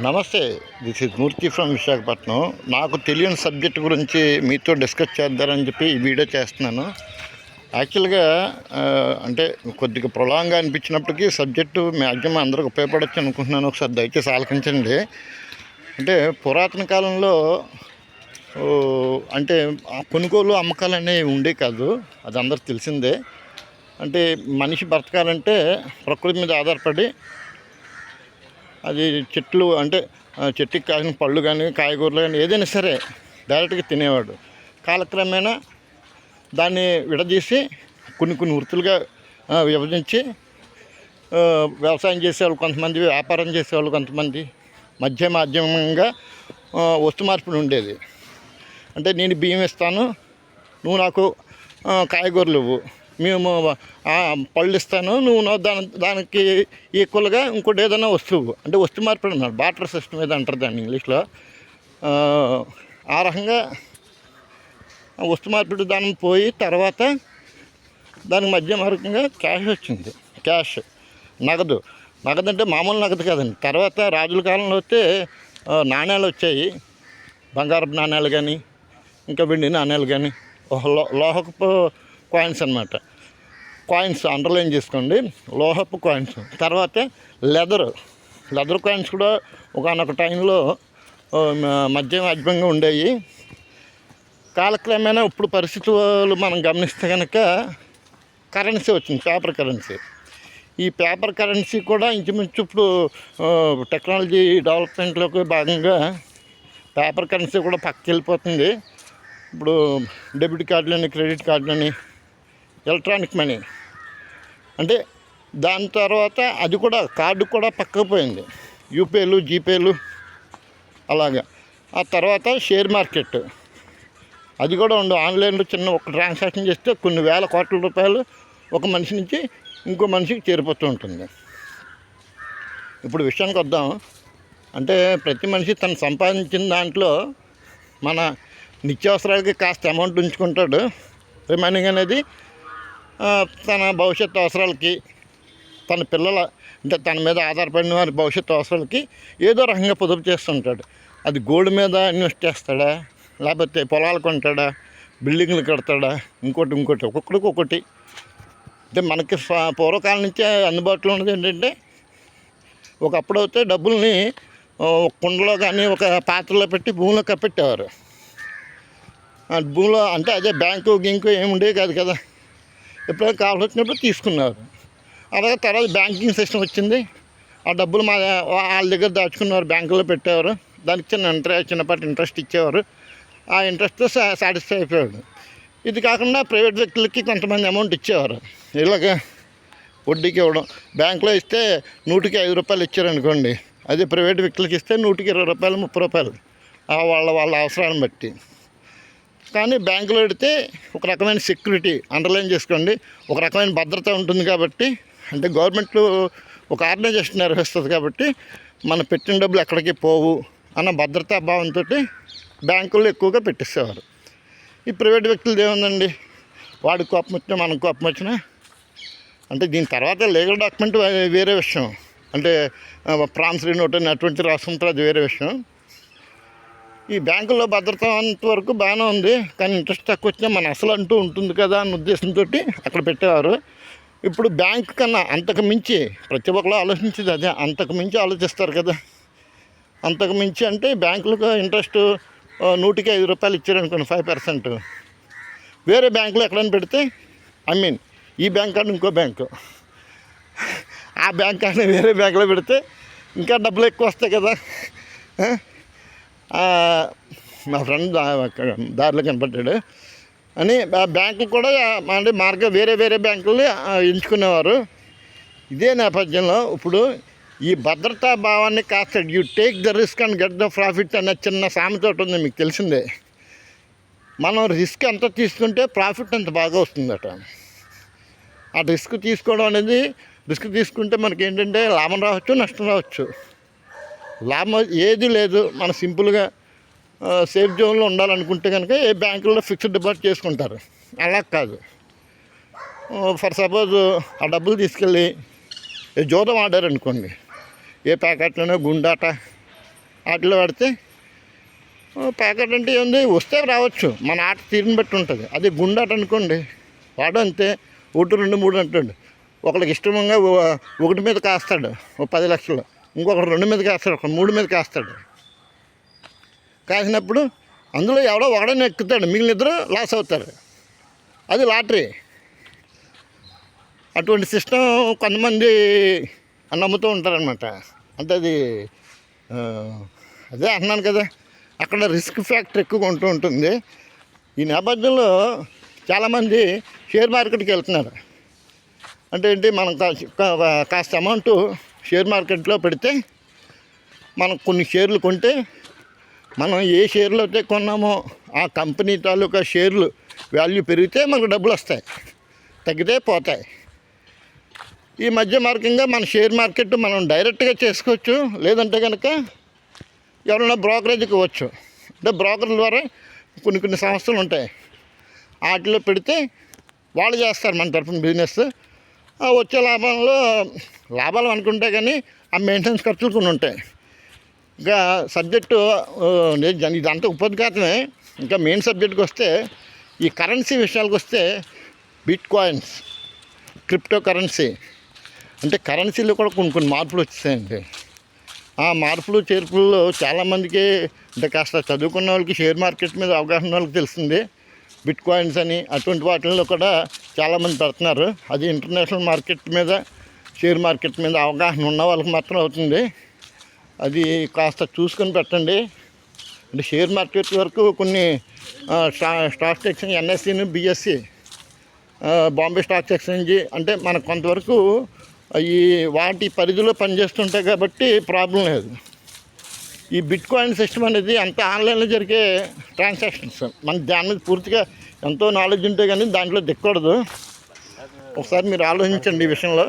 నమస్తే this is Murthy from Visakhapatnam. నాకు తెలియని సబ్జెక్ట్ గురించి మీతో డిస్కస్ చేద్దారని చెప్పి ఈ వీడియో చేస్తున్నాను. యాక్చువల్గా అంటే కొద్దిగా ప్రొలాంగా అనిపించినప్పటికీ సబ్జెక్టు మ్యాక్సిమం అందరికి ఉపయోగపడచ్చు అనుకుంటున్నాను. ఒకసారి దయచేసి ఆలకించండి. అంటే పురాతన కాలంలో అంటే ఆ కొనుగోలు అమ్మకాలు అనేవి ఉండే కాదు. అది అందరికి తెలిసిందే. అంటే మనిషి బ్రతకాలంటే ప్రకృతి మీద ఆధారపడి అది చెట్లు అంటే చెట్టుకి కాసిన పళ్ళు కానీ కాయగూరలు కానీ ఏదైనా సరే డైరెక్ట్గా తినేవాడు. కాలక్రమేణా దాన్ని విడదీసి కొన్ని కొన్ని వృత్తులుగా విభజించి వ్యవసాయం చేసేవాళ్ళు కొంతమంది వ్యాపారం చేసేవాళ్ళు కొంతమంది మధ్య మాధ్యమంగా వస్తు మార్పిడి ఉండేది. అంటే నేను బియ్యం ఇస్తాను నువ్వు నాకు కాయగూరలు ఇవ్వు. మేము పళ్ళిస్తాను పళ్ళు ఇస్తాను నువ్వు దాని దానికి ఈక్వల్గా ఇంకోటి ఏదైనా వస్తువు. అంటే వస్తు మార్పిడి అన్నారు. బాటర్ సిస్టమ్ ఏదో అంటారు దాన్ని ఇంగ్లీష్లో. ఆ, రకంగా వస్తు మార్పిడి దానం పోయి తర్వాత దానికి మధ్య మార్గంగా క్యాష్ వచ్చింది. క్యాష్ నగదు. నగదు అంటే మామూలు నగదు కాదండి. తర్వాత రాజుల కాలంలో వస్తే నాణ్యాలు వచ్చాయి. బంగారపు నాణ్యాలు కానీ ఇంకా వెండి నాణ్యాలు కానీ లో లోహపు కాయిన్స్ అన్నమాట. కాయిన్స్ అండర్లైన్ చేసుకోండి. లోహపు కాయిన్స్ తర్వాత లెదర్ లెదర్ కాయిన్స్ కూడా ఒకనొక టైంలో మ- మధ్య మధ్యంగా ఉండేవి కాలక్రమేణా ఇప్పుడు పరిస్థితులు మనం గమనిస్తే కనుక కరెన్సీ వచ్చింది పేపర్ కరెన్సీ ఈ పేపర్ కరెన్సీ కూడా ఇంచుమించు ఇప్పుడు టెక్నాలజీ డెవలప్మెంట్లోకి భాగంగా పేపర్ కరెన్సీ కూడా పక్కకి వెళ్ళిపోతుంది ఇప్పుడు డెబిట్ కార్డులని క్రెడిట్ కార్డులని ఎలక్ట్రానిక్ మనీ. అంటే దాని తర్వాత అది కూడా కార్డు కూడా పక్కకు పోయింది. యూపీఐలు జీపేలు అలాగా. ఆ తర్వాత షేర్ మార్కెట్. అది కూడా ఉండవు ఆన్లైన్లో చిన్న ఒక ట్రాన్సాక్షన్ చేస్తే కొన్ని వేల కోట్ల రూపాయలు ఒక మనిషి నుంచి ఇంకో మనిషికి చేరిపోతూ ఉంటుంది. ఇప్పుడు విషయానికి వద్దాం. అంటే ప్రతి మనిషి తను సంపాదించిన దాంట్లో మన నిత్యావసరాలకి కాస్త అమౌంట్ ఉంచుకుంటాడు. రిమైనింగ్ అనేది తన భవిష్యత్తు అవసరాలకి తన పిల్లల అంటే తన మీద ఆధారపడిన వారి భవిష్యత్తు అవసరాలకి ఏదో రకంగా పొదుపు చేస్తుంటాడు. అది గోల్డ్ మీద ఇన్వెస్ట్ చేస్తాడా? లేకపోతే పొలాలు కొంటాడా? బిల్డింగ్లు కడతాడా? ఇంకోటి ఇంకోటి ఒక్కొక్కడికి ఒకటి అంటే మనకి పూర్వకాలం నుంచే అందుబాటులో ఉన్నది ఏంటంటే ఒకప్పుడు అయితే డబ్బుల్ని ఒక కుండలో కానీ ఒక పాత్రలో పెట్టి భూమిలో కప్పెట్టేవారు. భూమిలో అంటే అదే బ్యాంకు గింకు ఏమి ఉండేవి కాదు కదా. ఎప్పుడైనా కావాల్సి వచ్చినప్పుడు తీసుకున్నారు. అలాగే తర్వాత బ్యాంకింగ్ సిస్టమ్ వచ్చింది. ఆ డబ్బులు మా వాళ్ళ దగ్గర దాచుకున్నారు బ్యాంకులో పెట్టేవారు. దానికి చిన్న ఇంట్రెస్ట్ చిన్నపాటి ఇంట్రెస్ట్ ఇచ్చేవారు. ఆ ఇంట్రెస్ట్తో సాటిస్ఫై అయిపోయాడు ఇది కాకుండా ప్రైవేట్ వ్యక్తులకి కొంతమంది అమౌంట్ ఇచ్చేవారు. ఇలాగ వడ్డీకి ఇవ్వడం. బ్యాంకులో ఇస్తే నూటికి ఐదు రూపాయలు ఇచ్చారనుకోండి అదే ప్రైవేట్ వ్యక్తులకి ఇస్తే నూటికి ఇరవై రూపాయలు ముప్పై రూపాయలు. వాళ్ళ వాళ్ళ అవసరాలను బట్టి. కానీ బ్యాంకులో పెడితే ఒక రకమైన సెక్యూరిటీ అండర్లైన్ చేసుకోండి. ఒక రకమైన భద్రత ఉంటుంది కాబట్టి అంటే గవర్నమెంట్లో ఒక ఆర్గనైజేషన్ నిర్వహిస్తుంది కాబట్టి మన పెట్టిన డబ్బులు ఎక్కడికి పోవు అన్న భద్రతా భావంతో బ్యాంకుల్లో ఎక్కువగా పెట్టిస్తేవారు ఈ ప్రైవేట్ వ్యక్తులది ఏముందండి? వాడికి కోపం వచ్చినా మనకు కోపం వచ్చినా అంటే దీని తర్వాత లీగల్ డాక్యుమెంట్ వేరే విషయం. అంటే ప్రాన్సరీ నోట్ అని అటువంటి రాసుకుంటారు అది వేరే విషయం. ఈ బ్యాంకులో భద్రత అంతవరకు బాగానే ఉంది కానీ ఇంట్రెస్ట్ తక్కువ వచ్చినా మన అసలు అంటూ ఉంటుంది కదా అన్న ఉద్దేశంతో అక్కడ పెట్టేవారు. ఇప్పుడు బ్యాంక్ కన్నా అంతకు మించి ప్రతి ఒక్కరు ఆలోచించేది అదే అంతకు మించి ఆలోచిస్తారు కదా. అంతకు మించి అంటే బ్యాంకులకు ఇంట్రెస్ట్ నూటికి ఐదు రూపాయలు ఇచ్చారనుకోండి ఫైవ్ పర్సెంట్. వేరే బ్యాంకులో ఎక్కడైనా పెడితే ఐ మీన్ ఈ బ్యాంక్ కానీ ఇంకో బ్యాంకు. ఆ బ్యాంక్ కానీ వేరే బ్యాంకులో పెడితే ఇంకా డబ్బులు ఎక్కువ వస్తాయి కదా. మా ఫ్రెండ్ దారిలో కనపడ్డాడు. అని ఆ బ్యాంకు కూడా అంటే మార్గం వేరే వేరే బ్యాంకులు ఎంచుకునేవారు. ఇదే నేపథ్యంలో ఇప్పుడు ఈ భద్రతా భావాన్ని కాస్త you take the risk and get the profit అన్న చిన్న సామెత ఉంది మీకు తెలిసిందే. మనం రిస్క్ ఎంత తీసుకుంటే ప్రాఫిట్ అంత బాగా వస్తుందట. ఆ రిస్క్ తీసుకోవడం అనేది రిస్క్ తీసుకుంటే మనకి ఏంటంటే లాభం రావచ్చు నష్టం రావచ్చు. లాభం ఏది లేదు. మన సింపుల్గా సేఫ్ జోన్లో ఉండాలనుకుంటే కనుక ఏ బ్యాంకుల్లో ఫిక్స్డ్ డిపాజిట్ చేసుకుంటారు. అలా కాదు. ఫర్ సపోజ్ ఆ డబ్బులు తీసుకెళ్ళి ఏ జోదం ఆడారనుకోండి ఏ ప్యాకెట్లోనో గుండాట వాటిలో పడితే ప్యాకెట్ అంటే ఏంది? వస్తే రావచ్చు. మన ఆట తీరుని బట్టి ఉంటుంది. అదే గుండాట అనుకోండి వాడు అంతే ఒకటి రెండు మూడు అంటాడు. ఒకరికి ఇష్టంగా ఒకటి మీద కాస్తాడు. ఓ పది లక్షలు. ఇంకొకటి రెండు మీద కాస్తాడు. ఒక మూడు మీద కాస్తాడు. కాసినప్పుడు అందులో ఎవడో ఒకడని ఎక్కుతాడు మిగిలిన ఇద్దరు లాస్ అవుతారు. అది లాటరీ. అటువంటి సిస్టమ్ కొంతమంది నమ్ముతూ ఉంటారనమాట అంటే అది అదే అంటున్నాను కదా అక్కడ రిస్క్ ఫ్యాక్టర్ ఎక్కువగా ఉంటూ ఉంటుంది. ఈ నేపథ్యంలో చాలామంది షేర్ మార్కెట్కి వెళ్తున్నారు. అంటే ఏంటి మనం కా- కాస్త అమౌంట్ షేర్ మార్కెట్లో పెడితే మనం కొన్ని షేర్లు కొంటే మనం ఏ షేర్లు అయితే కొన్నామో ఆ కంపెనీ తాలూకా షేర్లు వాల్యూ పెరిగితే మనకు డబ్బులు వస్తాయి తగ్గితే పోతాయి. ఈ మధ్య మార్గంగా మన షేర్ మార్కెట్ మనం డైరెక్ట్గా చేసుకోవచ్చు లేదంటే కనుక ఎవరైనా బ్రోకరేజ్కి ఇవ్వచ్చు అంటే బ్రోకర్ల ద్వారా కొన్ని కొన్ని సంస్థలు ఉంటాయి. వాటిలో పెడితే వాళ్ళు చేస్తారు మన తరఫున బిజినెస్. వచ్చే లాభంలో లాభాలు అనుకుంటే కానీ ఆ మెయింటెనెన్స్ ఖర్చులు కొన్ని ఉంటాయి. ఇంకా సబ్జెక్టు ఇదంతా ఉపోద్ఘాతమే. ఇంకా మెయిన్ సబ్జెక్ట్కి వస్తే ఈ కరెన్సీ విషయాలకు వస్తే బిట్ కాయిన్స్ క్రిప్టో కరెన్సీ అంటే కరెన్సీలో కూడా కొన్ని కొన్ని మార్పులు వచ్చేసాయండి ఆ మార్పులు చేర్పుల్లో చాలామందికి అంటే కాస్త చదువుకున్న వాళ్ళకి షేర్ మార్కెట్ మీద అవగాహన వాళ్ళకి తెలిసింది. బిట్ కాయిన్స్ అని అటువంటి వాటిల్లో కూడా చాలామంది పెడుతున్నారు. అది ఇంటర్నేషనల్ మార్కెట్ మీద షేర్ మార్కెట్ మీద అవగాహన ఉన్న వాళ్ళకి మాత్రం అవుతుంది. అది కాస్త చూసుకొని పెట్టండి. అంటే షేర్ మార్కెట్ వరకు కొన్ని స్టా స్టాక్ ఎక్స్చేంజ్ ఎన్ఎస్సిని బిఎస్సి బాంబే స్టాక్ ఎక్స్చేంజ్ అంటే మనకు కొంతవరకు ఈ వాటి పరిధిలో పనిచేస్తుంటాయి కాబట్టి ప్రాబ్లం లేదు. ఈ బిట్ కాయిన్ సిస్టమ్ అనేది అంత ఆన్లైన్లో జరిగే ట్రాన్సాక్షన్స్. మన దాని మీద పూర్తిగా ఎంతో నాలెడ్జ్ ఉంటే కానీ దాంట్లో దిక్కకూడదు ఒకసారి మీరు ఆలోచించండి ఈ విషయంలో.